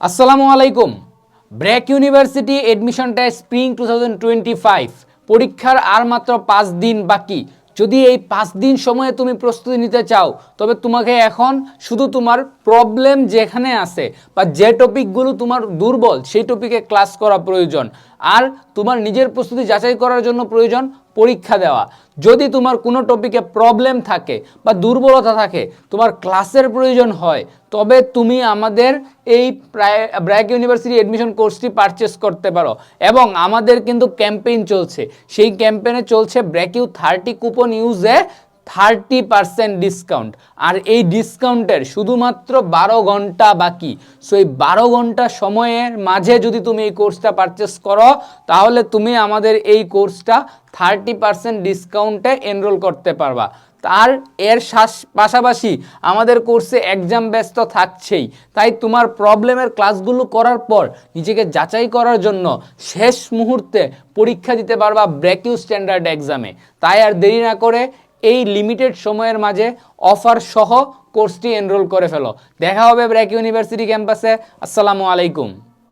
আসসালামু আলাইকুম। BRAC university admission test spring two পরীক্ষার আর মাত্র পাঁচ দিন বাকি। যদি এই পাঁচ দিন সময়ে তুমি প্রস্তুতি নিতে চাও, তবে তোমাকে এখন শুধু তোমার প্রবলেম যেখানে আছে বা যে টপিকগুলো তোমার দুর্বল, সেই টপিকে ক্লাস করা প্রয়োজন। আর তোমার নিজের প্রস্তুতি যাচাই করার জন্য প্রয়োজন পরীক্ষা দেওয়া। যদি তোমার কোনো টপিকে প্রবলেম থাকে বা দুর্বলতা থাকে, তোমার ক্লাসের প্রয়োজন হয়, তবে তুমি আমাদের এই প্রায় ব্র্যাক ইউনিভার্সিটি অ্যাডমিশন কোর্সটি পারচেস করতে পারো। এবং আমাদের কিন্তু ক্যাম্পেইন চলছে। সেই ক্যাম্পেইনে চলছে ব্র্যাক ইউ থার্টি কুপন ইউজে থার্টি পার্সেন্ট ডিসকাউন্ট আর এই ডিসকাউন্টের শুধুমাত্র বারো ঘণ্টা বাকি। সো এই বারো ঘণ্টা সময়ের মাঝে যদি তুমি এই কোর্সটা পারচেস করো, তাহলে তুমি আমাদের এই কোর্সটা থার্টি পার্সেন্ট ডিসকাউন্টে এনরোল করতে পারবা। তার এর পাশাপাশি আমাদের কোর্সে এক্সাম ব্যস্ত থাকছেই। তাই তোমার প্রবলেমের ক্লাসগুলো করার পর নিজেকে যাচাই করার জন্য শেষ মুহূর্তে পরীক্ষা দিতে পারবা ব্রেকিউ স্ট্যান্ডার্ড এক্সামে তাই আর দেরি না করে এই লিমিটেড সময়ের মাঝে অফার সহ কোর্সটি এনরোল করে ফেলো। দেখা হবে ব্র্যাক ইউনিভার্সিটি ক্যাম্পাসে আসসালামু আলাইকুম।